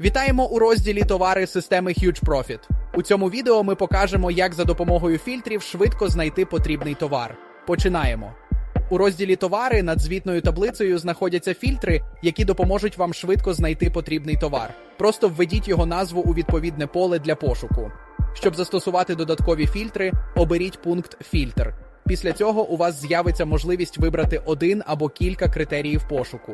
Вітаємо у розділі товари системи Huge Profit. У цьому відео ми покажемо, як за допомогою фільтрів швидко знайти потрібний товар. Починаємо. У розділі товари над звітною таблицею знаходяться фільтри, які допоможуть вам швидко знайти потрібний товар. Просто введіть його назву у відповідне поле для пошуку. Щоб застосувати додаткові фільтри, оберіть пункт Фільтр. Після цього у вас з'явиться можливість вибрати один або кілька критеріїв пошуку.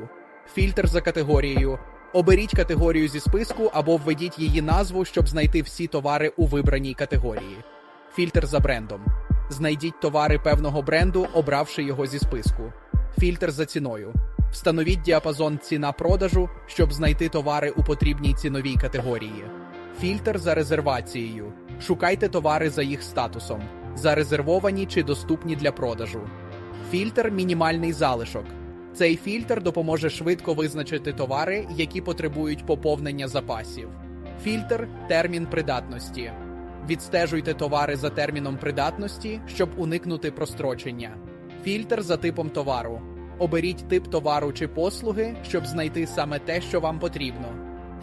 Фільтр за категорією. Оберіть категорію зі списку або введіть її назву, щоб знайти всі товари у вибраній категорії. Фільтр за брендом. Знайдіть товари певного бренду, обравши його зі списку. Фільтр за ціною. Встановіть діапазон ціна продажу, щоб знайти товари у потрібній ціновій категорії. Фільтр за резервацією. Шукайте товари за їх статусом, зарезервовані чи доступні для продажу. Фільтр мінімальний залишок. Цей фільтр допоможе швидко визначити товари, які потребують поповнення запасів. Фільтр термін придатності. Відстежуйте товари за терміном придатності, щоб уникнути прострочення. Фільтр за типом товару. Оберіть тип товару чи послуги, щоб знайти саме те, що вам потрібно.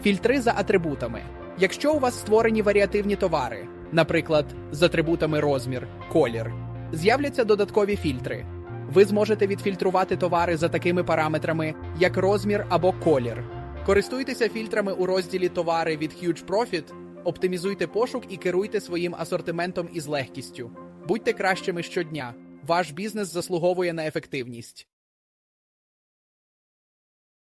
Фільтри за атрибутами. Якщо у вас створені варіативні товари, наприклад, з атрибутами розмір, колір, з'являться додаткові фільтри. Ви зможете відфільтрувати товари за такими параметрами, як розмір або колір. Користуйтеся фільтрами у розділі Товари від Huge Profit, оптимізуйте пошук і керуйте своїм асортиментом із легкістю. Будьте кращими щодня. Ваш бізнес заслуговує на ефективність.